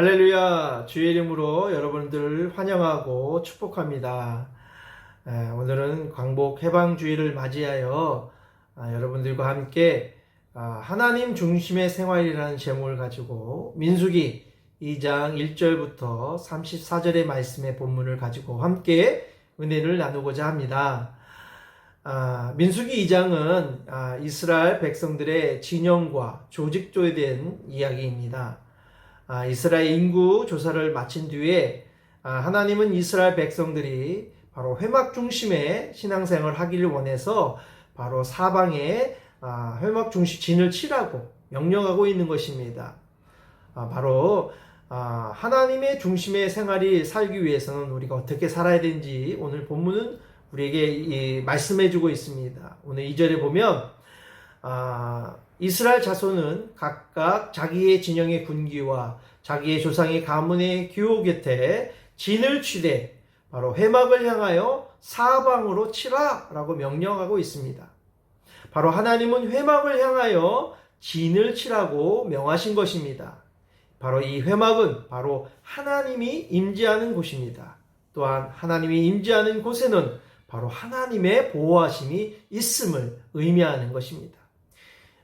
할렐루야 주의 이름으로 여러분들 환영하고 축복합니다. 에, 오늘은 광복 해방주의를 맞이하여 아, 여러분들과 함께 아, 하나님 중심의 생활이라는 제목을 가지고 민수기 2장 1절부터 34절의 말씀의 본문을 가지고 함께 은혜를 나누고자 합니다. 아, 민수기 2장은 아, 이스라엘 백성들의 진영과 조직조에 대한 이야기입니다. 아, 이스라엘 인구 조사를 마친 뒤에 아, 하나님은 이스라엘 백성들이 바로 회막 중심의 신앙생활을 하기를 원해서 바로 사방에 아, 회막 중심 진을 치라고 명령하고 있는 것입니다. 아, 바로 아, 하나님의 중심의 생활이 살기 위해서는 우리가 어떻게 살아야 되는지 오늘 본문은 우리에게 이, 말씀해주고 있습니다. 오늘 2절에 보면 아, 이스라엘 자손은 각각 자기의 진영의 군기와 자기의 조상의 가문의 규호 곁에 진을 치되 바로 회막을 향하여 사방으로 치라라고 명령하고 있습니다. 바로 하나님은 회막을 향하여 진을 치라고 명하신 것입니다. 바로 이 회막은 바로 하나님이 임재하는 곳입니다. 또한 하나님이 임재하는 곳에는 바로 하나님의 보호하심이 있음을 의미하는 것입니다.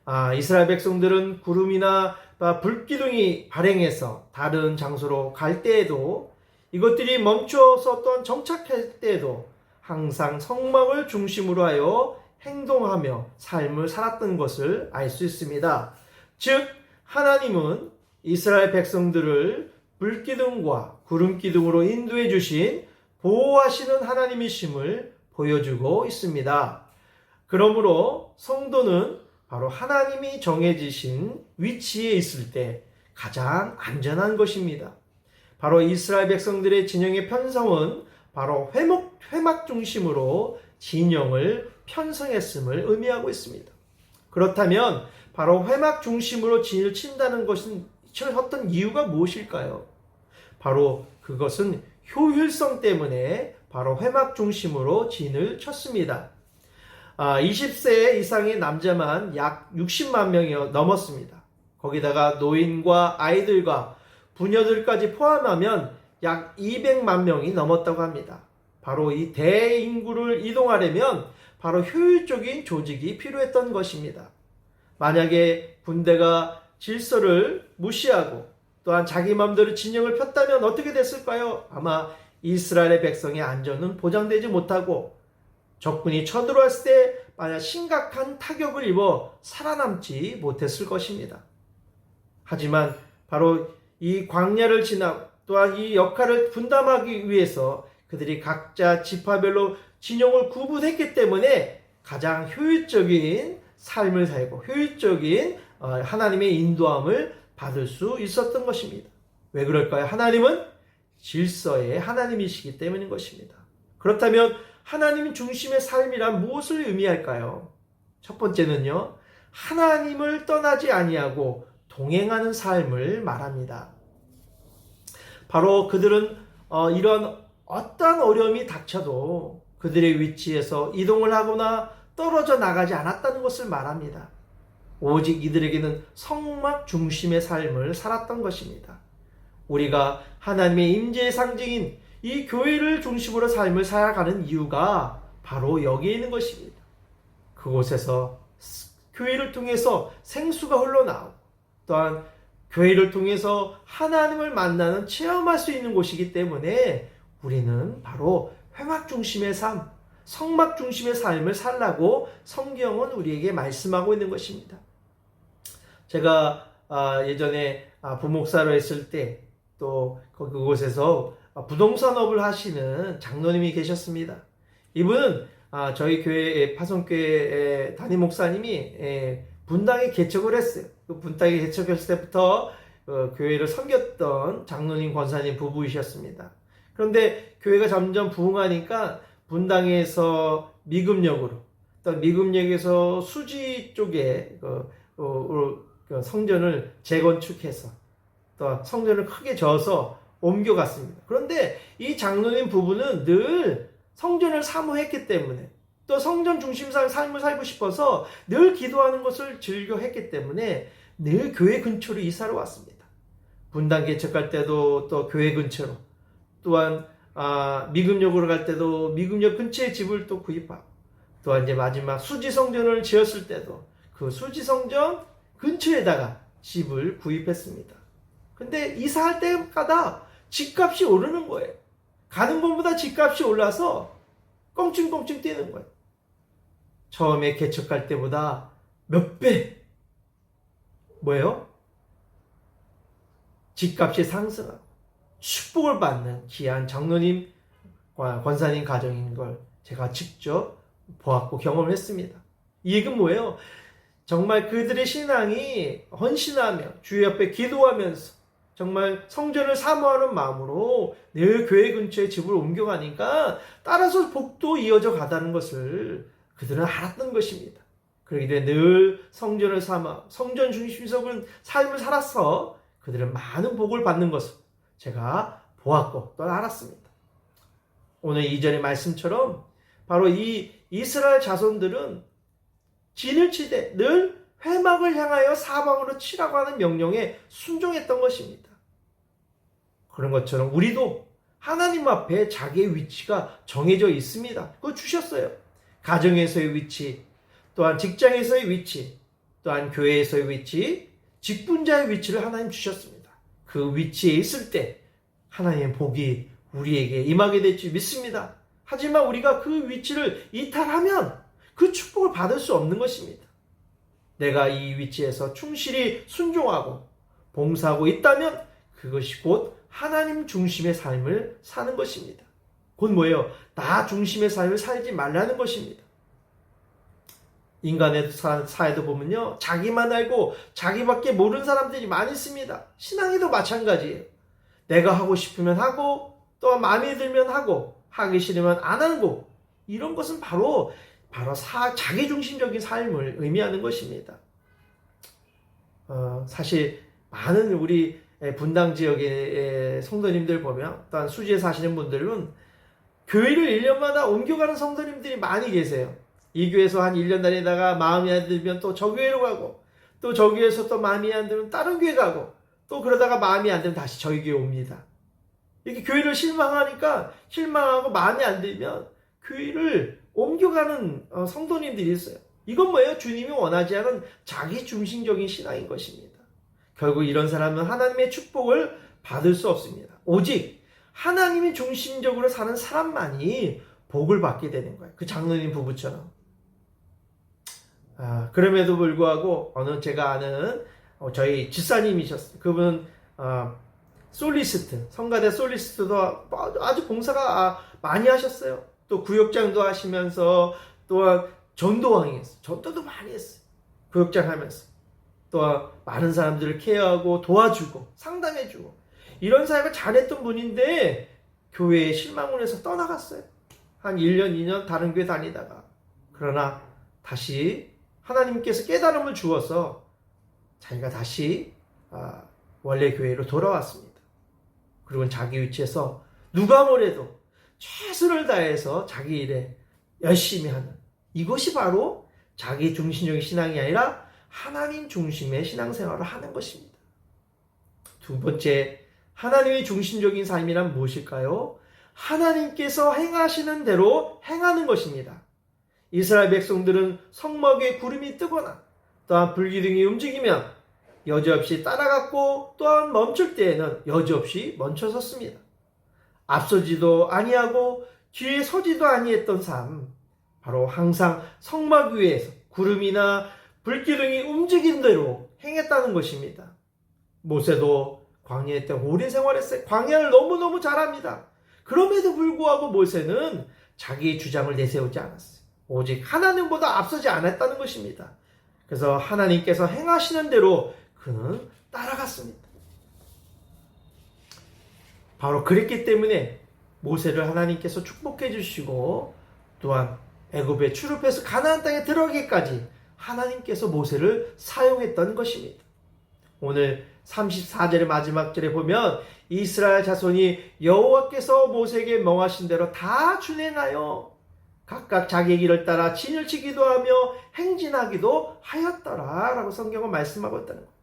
아, 이스라엘 백성들은 구름이나 불기둥이 발행해서 다른 장소로 갈 때에도 이것들이 멈춰서 또한 정착할 때에도 항상 성막을 중심으로 하여 행동하며 삶을 살았던 것을 알 수 있습니다. 즉, 하나님은 이스라엘 백성들을 불기둥과 구름기둥으로 인도해 주신 보호하시는 하나님이심을 보여주고 있습니다. 그러므로 성도는 바로 하나님이 정해지신 위치에 있을 때 가장 안전한 것입니다. 바로 이스라엘 백성들의 진영의 편성은 바로 회목, 회막 중심으로 진영을 편성했음을 의미하고 있습니다. 그렇다면 바로 회막 중심으로 진을 친다는 것은 어떤 이유가 무엇일까요? 바로 그것은 효율성 때문에 바로 회막 중심으로 진을 쳤습니다. 아, 20세 이상의 남자만 약 60만 명이 넘었습니다. 거기다가 노인과 아이들과 부녀들까지 포함하면 약 200만 명이 넘었다고 합니다. 바로 이 대인구를 이동하려면 바로 효율적인 조직이 필요했던 것입니다. 만약에 군대가 질서를 무시하고 또한 자기 마음대로 진영을 폈다면 어떻게 됐을까요? 아마 이스라엘의 백성의 안전은 보장되지 못하고 적군이 쳐들어왔을 때 만약 심각한 타격을 입어 살아남지 못했을 것입니다. 하지만 바로 이 광야를 지나 또한 이 역할을 분담하기 위해서 그들이 각자 지파별로 진영을 구분했기 때문에 가장 효율적인 삶을 살고 효율적인 어, 하나님의 인도함을 받을 수 있었던 것입니다. 왜 그럴까요? 하나님은 질서의 하나님이시기 때문인 것입니다. 그렇다면 하나님 중심의 삶이란 무엇을 의미할까요? 첫 번째는요. 하나님을 떠나지 아니하고 동행하는 삶을 말합니다. 바로 그들은 어, 이런 어떤 어려움이 닥쳐도 그들의 위치에서 이동을 하거나 떨어져 나가지 않았다는 것을 말합니다. 오직 이들에게는 성막 중심의 삶을 살았던 것입니다. 우리가 하나님의 임재의 상징인 이 교회를 중심으로 삶을 살아가는 이유가 바로 여기에 있는 것입니다. 그곳에서 교회를 통해서 생수가 흘러나오고 또한 교회를 통해서 하나님을 만나는 체험할 수 있는 곳이기 때문에 우리는 바로 회막 중심의 삶, 성막 중심의 삶을 살라고 성경은 우리에게 말씀하고 있는 것입니다. 제가 예전에 부목사로 했을 때 또 그곳에서 부동산업을 하시는 장로님이 계셨습니다. 이분은 저희 교회 파송교회 담임 목사님이 분당에 개척을 했어요. 그 분당에 개척했을 때부터 어, 교회를 섬겼던 장로님 권사님 부부이셨습니다. 그런데 교회가 점점 부흥하니까 분당에서 미금역으로 또 미금역에서 수지 쪽에 그, 어, 그 성전을 재건축해서 또 성전을 크게 져서 옮겨갔습니다. 그런데 이 장로님 부부는 늘 성전을 사모했기 때문에 또 성전 중심 삶을 살고 싶어서 늘 기도하는 것을 즐겨 했기 때문에 늘 교회 근처로 이사를 왔습니다. 분당 개척할 때도 또 교회 근처로 또한 아, 미금역으로 갈 때도 미금역 근처에 집을 또 구입하고 또한 이제 마지막 수지성전을 지었을 때도 그 수지성전 근처에다가 집을 구입했습니다. 근데 이사할 때마다 집값이 오르는 거예요. 가는 곳보다 집값이 올라서 껑충껑충 뛰는 거예요. 처음에 개척할 때보다 몇 배? 뭐예요? 집값이 상승하고 축복을 받는 귀한 장로님, 권사님 가정인 걸 제가 직접 보았고 경험을 했습니다. 이 얘기는 뭐예요? 정말 그들의 신앙이 헌신하며 주의 옆에 기도하면서 정말 성전을 사모하는 마음으로 늘 교회 근처에 집을 옮겨가니까 따라서 복도 이어져 가다는 것을 그들은 알았던 것입니다. 그러기 때문에 늘 성전을 삼아 성전 중심적인 삶을 살았어 그들은 많은 복을 받는 것을 제가 보았고 또 알았습니다. 오늘 이전의 말씀처럼 바로 이 이스라엘 자손들은 진을 치되 늘 회막을 향하여 사방으로 치라고 하는 명령에 순종했던 것입니다. 그런 것처럼 우리도 하나님 앞에 자기의 위치가 정해져 있습니다. 그거 주셨어요. 가정에서의 위치, 또한 직장에서의 위치, 또한 교회에서의 위치, 직분자의 위치를 하나님 주셨습니다. 그 위치에 있을 때 하나님의 복이 우리에게 임하게 될 줄 믿습니다. 하지만 우리가 그 위치를 이탈하면 그 축복을 받을 수 없는 것입니다. 내가 이 위치에서 충실히 순종하고 봉사하고 있다면 그것이 곧 하나님 중심의 삶을 사는 것입니다. 곧 뭐예요? 나 중심의 삶을 살지 말라는 것입니다. 인간의 사회도 보면요. 자기만 알고 자기밖에 모르는 사람들이 많이 있습니다. 신앙에도 마찬가지예요. 내가 하고 싶으면 하고 또 마음에 들면 하고 하기 싫으면 안 하고 이런 것은 바로 바로 사, 자기중심적인 삶을 의미하는 것입니다. 어, 사실 많은 우리 분당 지역의 성도님들 보면 또한 수지에 사시는 분들은 교회를 1년마다 옮겨가는 성도님들이 많이 계세요. 이 교회에서 한 1년 다니다가 마음이 안 들면 또 저 교회로 가고 또 저 교회에서 또 마음이 안 들면 다른 교회 가고 또 그러다가 마음이 안 들면 다시 저희 교회 옵니다. 이렇게 교회를 실망하니까 실망하고 마음에 안 들면 교회를 옮겨가는 어, 성도님들이 있어요. 이건 뭐예요? 주님이 원하지 않은 자기 중심적인 신앙인 것입니다. 결국 이런 사람은 하나님의 축복을 받을 수 없습니다. 오직 하나님이 중심적으로 사는 사람만이 복을 받게 되는 거예요. 그 장로님 부부처럼. 아, 그럼에도 불구하고 어느 제가 아는 어, 저희 집사님이셨어요. 그분은 어, 솔리스트, 성가대 솔리스트도 아주 봉사가 아, 많이 하셨어요. 또 구역장도 하시면서 또한 전도왕이 했어요. 전도도 많이 했어요. 구역장 하면서. 또한 많은 사람들을 케어하고 도와주고 상담해주고 이런 사역을 잘했던 분인데 교회에 실망을 해서 떠나갔어요. 한 1년, 2년 다른 교회 다니다가 그러나 다시 하나님께서 깨달음을 주어서 자기가 다시 아, 원래 교회로 돌아왔습니다. 그리고 자기 위치에서 누가 뭐래도 최선을 다해서 자기 일에 열심히 하는 이것이 바로 자기 중심적인 신앙이 아니라 하나님 중심의 신앙생활을 하는 것입니다. 두 번째, 하나님의 중심적인 삶이란 무엇일까요? 하나님께서 행하시는 대로 행하는 것입니다. 이스라엘 백성들은 성막에 구름이 뜨거나 또한 불기둥이 움직이면 여지없이 따라갔고 또한 멈출 때에는 여지없이 멈춰 섰습니다. 앞서지도 아니하고 뒤에 서지도 아니했던 삶, 바로 항상 성막 위에서 구름이나 불기둥이 움직인 대로 행했다는 것입니다. 모세도 광야에 때 오랜 생활했어요. 광야를 너무너무 잘합니다. 그럼에도 불구하고 모세는 자기의 주장을 내세우지 않았어요. 오직 하나님보다 앞서지 않았다는 것입니다. 그래서 하나님께서 행하시는 대로 그는 따라갔습니다. 바로 그랬기 때문에 모세를 하나님께서 축복해 주시고 또한 애굽에 출입해서 가나안 땅에 들어가기까지 하나님께서 모세를 사용했던 것입니다. 오늘 34절의 마지막 절에 보면 이스라엘 자손이 여호와께서 모세에게 명하신 대로 다 준행하여 각각 자기 길을 따라 진을 치기도 하며 행진하기도 하였더라 라고 성경은 말씀하고 있다는 거예요.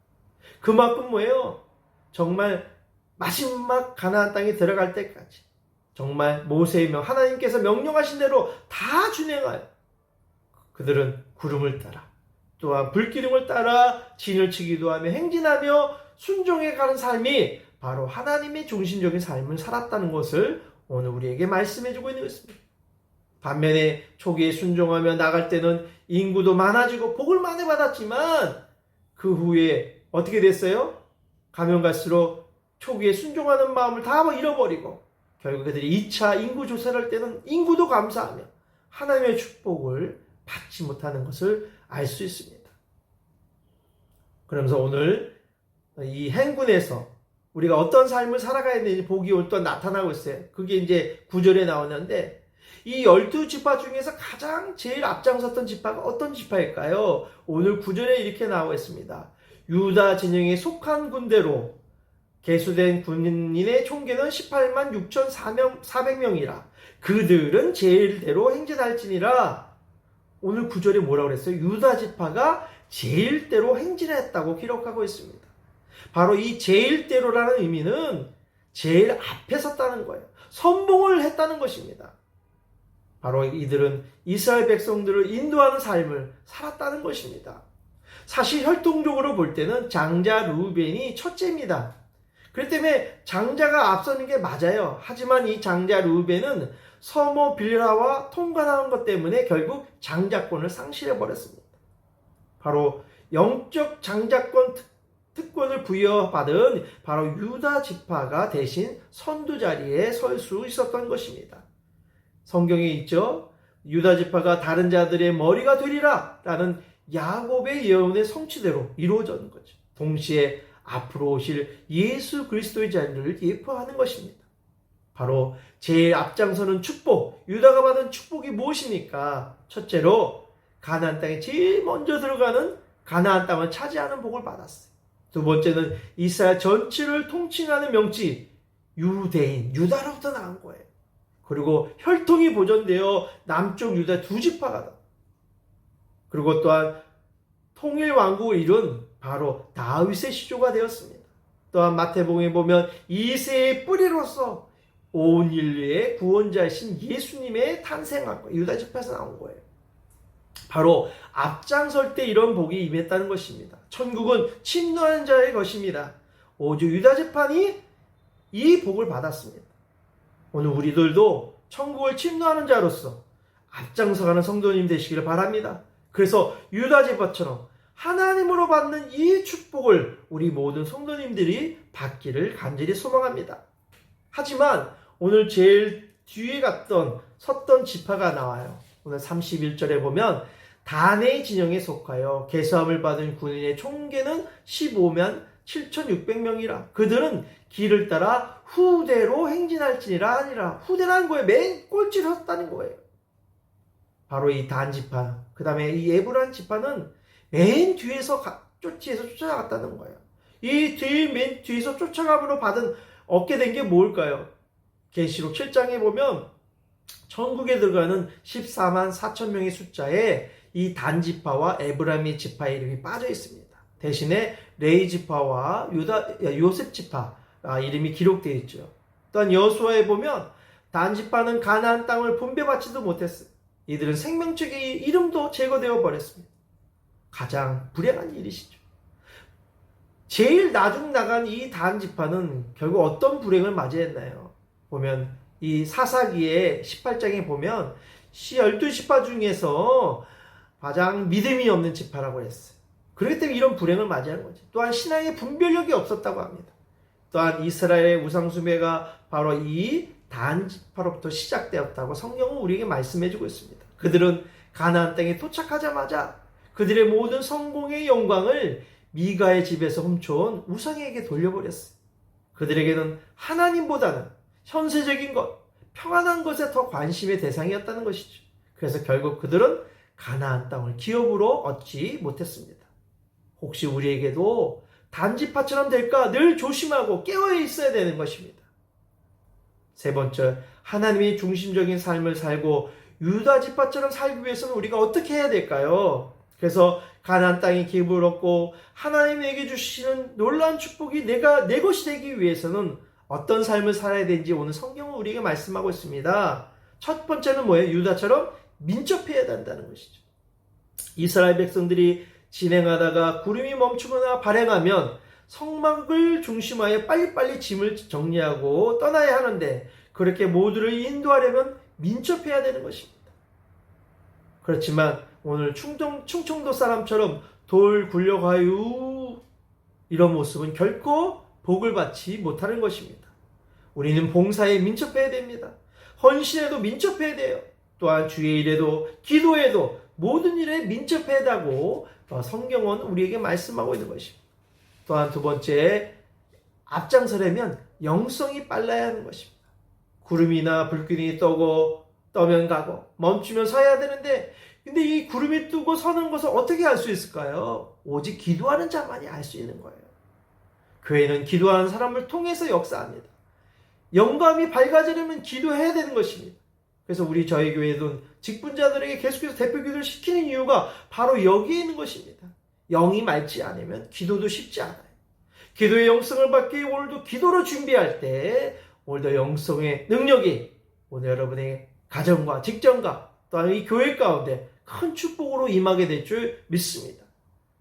그만큼 뭐예요? 정말 마지막 가나안 땅에 들어갈 때까지 정말 모세의 명 하나님께서 명령하신 대로 다 준행하여 그들은 구름을 따라 또한 불기둥을 따라 진을 치기도 하며 행진하며 순종해 가는 삶이 바로 하나님의 중심적인 삶을 살았다는 것을 오늘 우리에게 말씀해 주고 있는 것입니다. 반면에 초기에 순종하며 나갈 때는 인구도 많아지고 복을 많이 받았지만 그 후에 어떻게 됐어요? 가면 갈수록 초기에 순종하는 마음을 다 잃어버리고 결국 그들이 2차 인구 조사를 할 때는 인구도 감사하며 하나님의 축복을 받지 못하는 것을 알 수 있습니다. 그러면서 오늘 이 행군에서 우리가 어떤 삶을 살아가야 되는지 복이 오늘 또 나타나고 있어요. 그게 이제 구절에 나오는데 이 열두 지파 중에서 가장 제일 앞장섰던 지파가 어떤 지파일까요? 오늘 구절에 이렇게 나와 있습니다. 유다 진영에 속한 군대로 개수된 군인의 총계는 18만 6,400명이라 그들은 제일대로 행진할지니라 오늘 구절에 뭐라고 그랬어요? 유다 지파가 제일대로 행진했다고 기록하고 있습니다. 바로 이 제일대로라는 의미는 제일 앞에 섰다는 거예요. 선봉을 했다는 것입니다. 바로 이들은 이스라엘 백성들을 인도하는 삶을 살았다는 것입니다. 사실 혈통적으로 볼 때는 장자 루벤이 첫째입니다. 그렇기 때문에 장자가 앞서는 게 맞아요. 하지만 이 장자 루벤은 서모 빌라와 통관하는 것 때문에 결국 장자권을 상실해 버렸습니다. 바로 영적 장자권 특, 특권을 부여받은 바로 유다 지파가 대신 선두 자리에 설 수 있었던 것입니다. 성경에 있죠. 유다 지파가 다른 자들의 머리가 되리라 라는 야곱의 예언의 성취대로 이루어진 거죠. 동시에 앞으로 오실 예수 그리스도의 자리를 예표하는 것입니다. 바로 제일 앞장서는 축복, 유다가 받은 축복이 무엇입니까? 첫째로 가나안 땅에 제일 먼저 들어가는 가나안 땅을 차지하는 복을 받았어요. 두 번째는 이스라엘 전체를 통칭하는 명치 유대인 유다로부터 나온 거예요. 그리고 혈통이 보존되어 남쪽 유다 두 지파가 그리고 또한 통일 왕국을 이룬 바로 다윗의 시조가 되었습니다. 또한 마태복음에 보면 이세의 뿌리로서 온 인류의 구원자이신 예수님의 탄생한 거 유다 지파에서 나온 거예요. 바로 앞장설 때 이런 복이 임했다는 것입니다. 천국은 침노한 자의 것입니다. 오직 유다 지파니 이 복을 받았습니다. 오늘 우리들도 천국을 침노하는 자로서 앞장서가는 성도님 되시기를 바랍니다. 그래서 유다 지파처럼 하나님으로 받는 이 축복을 우리 모든 성도님들이 받기를 간절히 소망합니다. 하지만 오늘 제일 뒤에 갔던 섰던 지파가 나와요. 오늘 31절에 보면 단의 진영에 속하여 개수함을 받은 군인의 총계는 15만 7,600명이라 그들은 길을 따라 후대로 행진할지니라 아니라 후대라는 거예요. 맨 꼴찌를 섰다는 거예요. 바로 이 단 지파 그 다음에 이 예브란 지파는 맨 뒤에서 가, 쫓지에서 쫓아갔다는 거예요. 이 뒤 맨 뒤에서 쫓아감으로 받은 얻게 된 게 뭘까요? 계시록 7장에 보면 천국에 들어가는 14만 4천 명의 숫자에 이 단지파와 에브라미 지파 이름이 빠져 있습니다. 대신에 레이 지파와 유다 요셉 지파 아, 이름이 기록되어 있죠. 또한 여수아에 보면 단지파는 가나안 땅을 분배받지도 못했어요. 이들은 생명책의 이름도 제거되어 버렸습니다. 가장 불행한 일이시죠. 제일 나중 나간 이 단지파는 결국 어떤 불행을 맞이했나요? 보면 이 사사기의 18장에 보면 12 지파 중에서 가장 믿음이 없는 지파라고 했어요. 그렇기 때문에 이런 불행을 맞이하는 거죠. 또한 신앙의 분별력이 없었다고 합니다. 또한 이스라엘의 우상숭배가 바로 이 단지파로부터 시작되었다고 성경은 우리에게 말씀해주고 있습니다. 그들은 가나안 땅에 도착하자마자 그들의 모든 성공의 영광을 미가의 집에서 훔쳐온 우상에게 돌려버렸어요. 그들에게는 하나님보다는 현세적인 것, 평안한 것에 더 관심의 대상이었다는 것이죠. 그래서 결국 그들은 가나안 땅을 기업으로 얻지 못했습니다. 혹시 우리에게도 단지파처럼 될까 늘 조심하고 깨어 있어야 되는 것입니다. 세 번째, 하나님이 중심적인 삶을 살고 유다 지파처럼 살기 위해서는 우리가 어떻게 해야 될까요? 그래서 가나안 땅의 기업을 얻고 하나님에게 주시는 놀라운 축복이 내가 내 것이 되기 위해서는 어떤 삶을 살아야 되는지 오늘 성경은 우리에게 말씀하고 있습니다. 첫 번째는 뭐예요? 유다처럼 민첩해야 된다는 것이죠. 이스라엘 백성들이 진행하다가 구름이 멈추거나 발행하면 성막을 중심하여 빨리빨리 짐을 정리하고 떠나야 하는데 그렇게 모두를 인도하려면 민첩해야 되는 것입니다. 그렇지만 오늘 충청, 충청도 사람처럼 돌 굴려가유 이런 모습은 결코 복을 받지 못하는 것입니다. 우리는 봉사에 민첩해야 됩니다. 헌신에도 민첩해야 돼요. 또한 주의 일에도 기도에도 모든 일에 민첩해야 다고 어, 성경은 우리에게 말씀하고 있는 것입니다. 또한 두 번째 앞장서려면 영성이 빨라야 하는 것입니다. 구름이나 불길이 떠고 떠면 가고 멈추면 서야 되는데 근데 이 구름이 뜨고 서는 것을 어떻게 알 수 있을까요? 오직 기도하는 자만이 알 수 있는 거예요. 교회는 기도하는 사람을 통해서 역사합니다. 영감이 밝아지려면 기도해야 되는 것입니다. 그래서 우리 저희 교회는 직분자들에게 계속해서 대표 기도를 시키는 이유가 바로 여기에 있는 것입니다. 영이 맑지 않으면 기도도 쉽지 않아요. 기도의 영성을 받기 위해 오늘도 기도로 준비할 때 오늘도 영성의 능력이 오늘 여러분의 가정과 직장과 또한 이 교회 가운데 큰 축복으로 임하게 될 줄 믿습니다.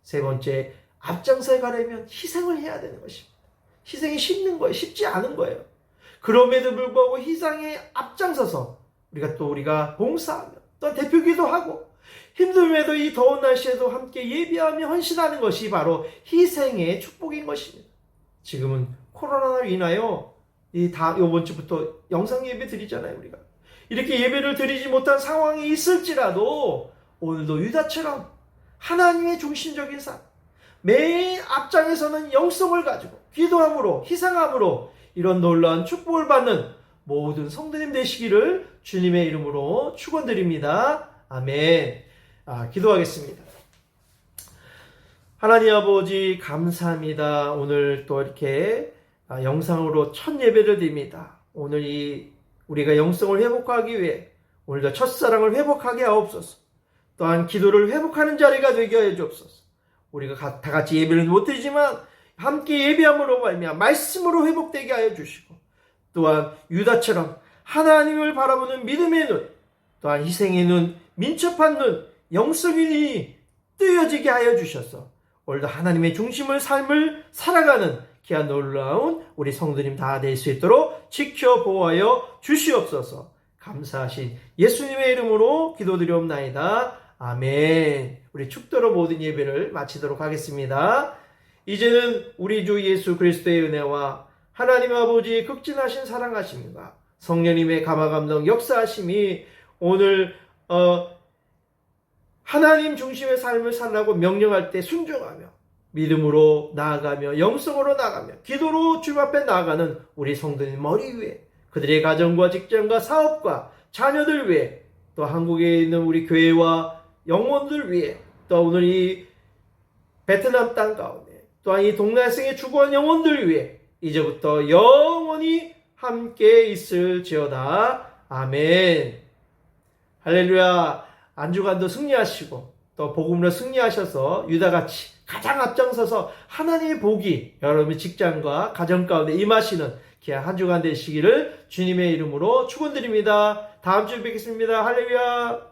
세 번째, 앞장서에 가려면 희생을 해야 되는 것입니다. 희생이 쉽는 거예요. 쉽지 않은 거예요. 그럼에도 불구하고 희생에 앞장서서 우리가 또 우리가 봉사하며 또 대표기도 하고 힘듦에도 이 더운 날씨에도 함께 예비하며 헌신하는 것이 바로 희생의 축복인 것입니다. 지금은 코로나로 인하여 이다 이번 주부터 영상 예배 드리잖아요 우리가 이렇게 예배를 드리지 못한 상황이 있을지라도 오늘도 유다처럼 하나님의 중심적인 삶 매일 앞장에서는 영성을 가지고 기도함으로 희생함으로 이런 놀라운 축복을 받는 모든 성도님 되시기를 주님의 이름으로 축원드립니다. 아멘. 아, 기도하겠습니다. 하나님 아버지 감사합니다. 오늘 또 이렇게 아, 영상으로 첫 예배를 드립니다. 오늘 이 우리가 영성을 회복하기 위해 오늘도 첫사랑을 회복하게 하옵소서. 또한 기도를 회복하는 자리가 되게 하여 주옵소서. 우리가 다 같이 예배를 못 드리지만 함께 예배함으로 말미암아 말씀으로 회복되게 하여 주시고 또한 유다처럼 하나님을 바라보는 믿음의 눈, 또한 희생의 눈, 민첩한 눈, 영성의 눈이 뜨여지게 하여 주셔서 오늘도 하나님의 중심을 삶을 살아가는 귀한 놀라운 우리 성도님 다 될 수 있도록 지켜보아여 주시옵소서 감사하신 예수님의 이름으로 기도드리옵나이다. 아멘. 우리 축도로 모든 예배를 마치도록 하겠습니다. 이제는 우리 주 예수 그리스도의 은혜와 하나님 아버지의 극진하신 사랑하심과 성령님의 감화감동 역사하심이 오늘 어, 하나님 중심의 삶을 살라고 명령할 때 순종하며 믿음으로 나아가며 영성으로 나아가며 기도로 주님 앞에 나아가는 우리 성도님 머리 위에 그들의 가정과 직장과 사업과 자녀들 위해 또 한국에 있는 우리 교회와 영혼들 위해 또 오늘 이 베트남 땅 가운데 또한 이 동남아성의 주거한 영혼들 위해 이제부터 영원히 함께 있을지어다. 아멘. 할렐루야. 안주간도 승리하시고 또 복음으로 승리하셔서 유다같이 가장 앞장서서 하나님의 복이 여러분의 직장과 가정 가운데 임하시는 귀한 한 주간 되시기를 주님의 이름으로 축원드립니다. 다음 주에 뵙겠습니다. 할렐루야.